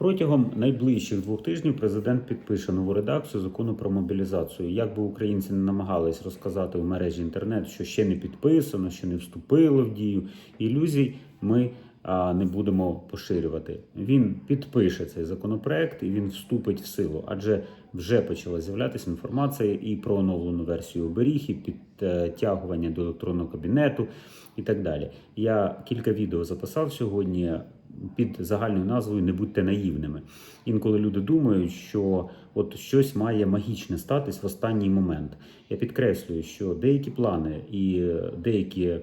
Протягом найближчих двох тижнів президент підпише нову редакцію закону про мобілізацію. Як би українці не намагались розказати в мережі інтернет, що ще не підписано, що не вступило в дію, ілюзій ми не будемо поширювати. Він підпише цей законопроект і він вступить в силу, адже вже почала з'являтися інформація і про оновлену версію оберіг, і підтягування до електронного кабінету і так далі. Я кілька відео записав сьогодні під загальною назвою Не будьте наївними. Інколи люди думають, що от щось має магічне статись в останній момент. Я підкреслюю, що деякі плани і деякі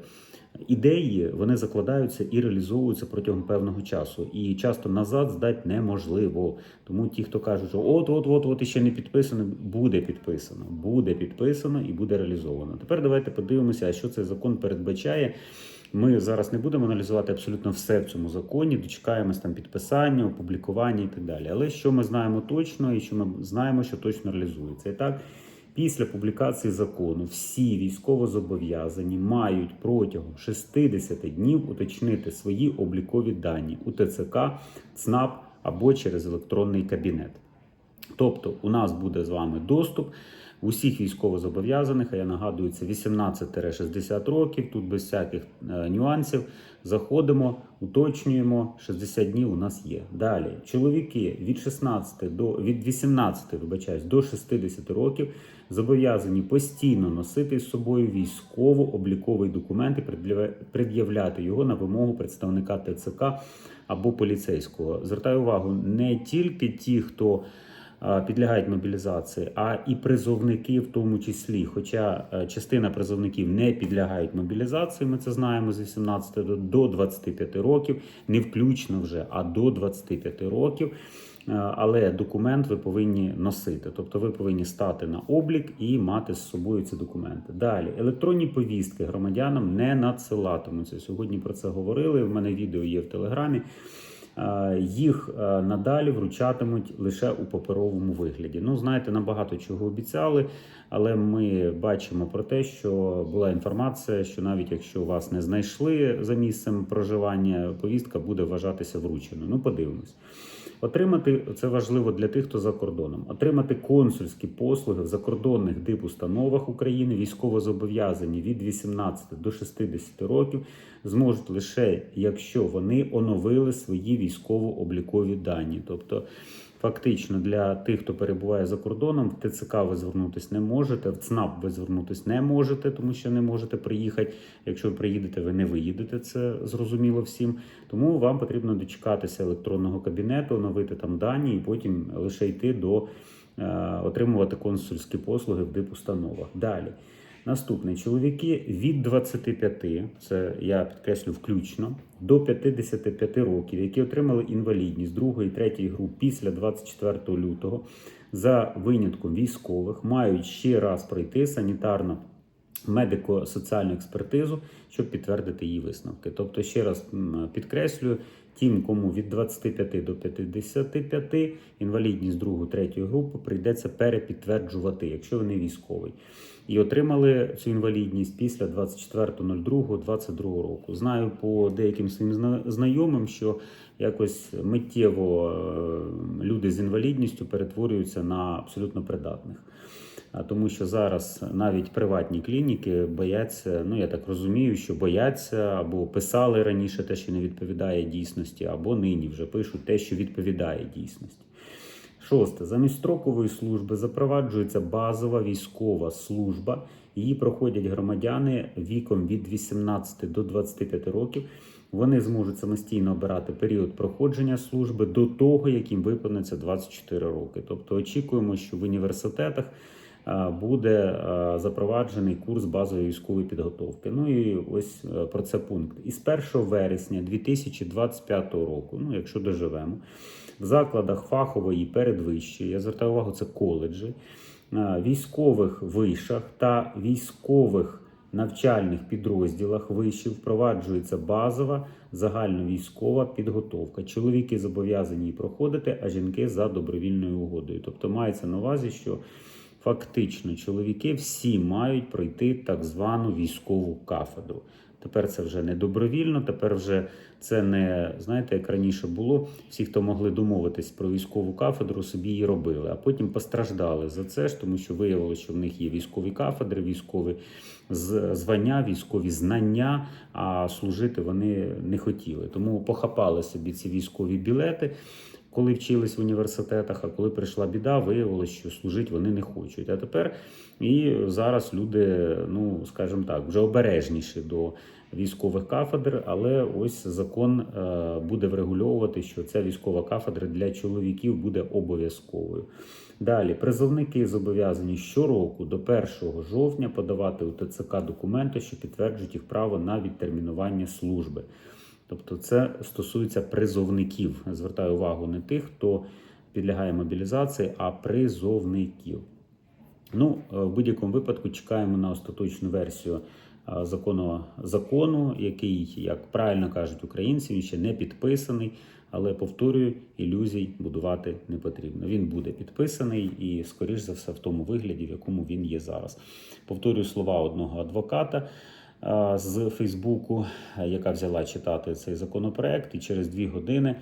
ідеї вони закладаються і реалізовуються протягом певного часу. І часто назад здати неможливо. Тому ті, хто кажуть, що от, от, от, от іще не підписано, буде підписано, буде підписано і буде реалізовано. Тепер давайте подивимося, а що цей закон передбачає. Ми зараз не будемо аналізувати абсолютно все в цьому законі, дочекаємось там підписання, опублікування і так далі. Але що ми знаємо точно, і що ми знаємо, що точно реалізується. І так, після публікації закону всі військовозобов'язані мають протягом 60 днів уточнити свої облікові дані у ТЦК, ЦНАП або через електронний кабінет. Тобто, у нас буде з вами доступ усіх військовозобов'язаних, а я нагадую, це 18-60 років, тут без всяких е, нюансів. Заходимо, уточнюємо, 60 днів у нас є. Далі, чоловіки від 16 до від 18, вибачаюсь, до 60 років зобов'язані постійно носити з собою військово-обліковий документ і пред'являти його на вимогу представника ТЦК або поліцейського. Звертаю увагу, не тільки ті, хто підлягають мобілізації, а і призовники в тому числі. Хоча е, частина призовників не підлягають мобілізації, ми це знаємо з 18 до- до 25 років, не включно вже, а до 25 років. Е, Але документ ви повинні носити, тобто ви повинні стати на облік і мати з собою ці документи. Далі електронні повістки громадянам не надсилатимуться. Сьогодні про це говорили. В мене відео є в телеграмі. Е, Їх е, надалі вручатимуть лише у паперовому вигляді. Ну, знаєте, набагато чого обіцяли, але ми бачимо про те, що була інформація, що навіть якщо вас не знайшли за місцем проживання, повістка буде вважатися врученою. Ну, подивимось. Отримати це важливо для тих, хто за кордоном. Отримати консульські послуги в закордонних дипустановах України військовозобов'язані від 18 до 60 років зможуть лише якщо вони оновили свої військово-облікові дані. Тобто, фактично для тих, хто перебуває за кордоном, в ТЦК ви звернутися не можете, в ЦНАП ви звернутися не можете, тому що не можете приїхати. Якщо ви приїдете, ви не виїдете. Це зрозуміло всім. Тому вам потрібно дочекатися електронного кабінету, оновити там дані і потім лише йти до е, отримувати консульські послуги в дипустановах. Далі. Наступне чоловіки від 25, це я підкреслю включно, до 55 років, які отримали інвалідність другої, третьої груп після 24 лютого, за винятком військових, мають ще раз пройти санітарно медико-соціальну експертизу, щоб підтвердити її висновки. Тобто, ще раз підкреслюю, тим, кому від 25 до 55 інвалідність другої, третьої групи прийдеться перепідтверджувати, якщо вони військовий. І отримали цю інвалідність після 24.02.22 року. Знаю по деяким своїм знайомим, що якось миттєво е, люди з інвалідністю перетворюються на абсолютно придатних. Тому що зараз навіть приватні клініки бояться, ну я так розумію, що бояться або писали раніше те, що не відповідає дійсності, або нині вже пишуть те, що відповідає дійсності. Шосте. Замість строкової служби запроваджується базова військова служба. Її проходять громадяни віком від 18 до 25 років. Вони зможуть самостійно обирати період проходження служби до того, як їм виповниться 24 роки. Тобто очікуємо, що в університетах буде запроваджений курс базової військової підготовки. Ну і ось е, про це пункт. Із 1 вересня 2025 року, ну якщо доживемо, в закладах фахової передвищої, я звертаю увагу, це коледжі, військових вишах та військових навчальних підрозділах вишів впроваджується базова загальновійськова підготовка. Чоловіки зобов'язані проходити, а жінки за добровільною угодою. Тобто мається на увазі, що фактично чоловіки всі мають пройти так звану військову кафедру. Тепер це вже не добровільно, тепер вже це не знаєте, як раніше було. Всі, хто могли домовитись про військову кафедру, собі її робили, а потім постраждали за це ж, тому що виявилося, що в них є військові кафедри, військові звання, військові знання, а служити вони не хотіли. Тому похапали собі ці військові білети. Коли вчились в університетах, а коли прийшла біда, виявилось, що служити вони не хочуть. А тепер і зараз люди, ну скажімо так, вже обережніші до військових кафедр, але ось закон е, буде врегульовувати, що ця військова кафедра для чоловіків буде обов'язковою. Далі призовники зобов'язані щороку до 1 жовтня подавати у ТЦК документи, що підтверджують їх право на відтермінування служби. Тобто, це стосується призовників. Звертаю увагу не тих, хто підлягає мобілізації, а призовників. Ну, е, в будь-якому випадку чекаємо на остаточну версію е, закону, закону, який, як правильно кажуть українці, він ще не підписаний. Але повторюю, ілюзій будувати не потрібно. Він буде підписаний і, скоріш за все, в тому вигляді, в якому він є зараз. Повторюю слова одного адвоката з Фейсбуку, е, яка взяла читати цей законопроект, і через дві години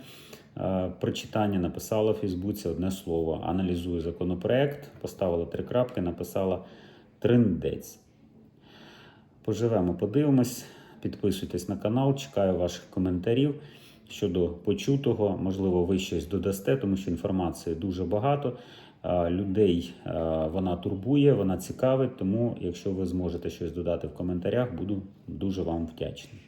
е, прочитання написала в Фейсбуці одне слово: аналізує законопроект, поставила три крапки, написала триндець. Поживемо, подивимось. Підписуйтесь на канал, чекаю ваших коментарів щодо почутого. Можливо, ви щось додасте, тому що інформації дуже багато. А, Людей вона турбує, вона цікавить. Тому, якщо ви зможете щось додати в коментарях, буду дуже вам вдячний.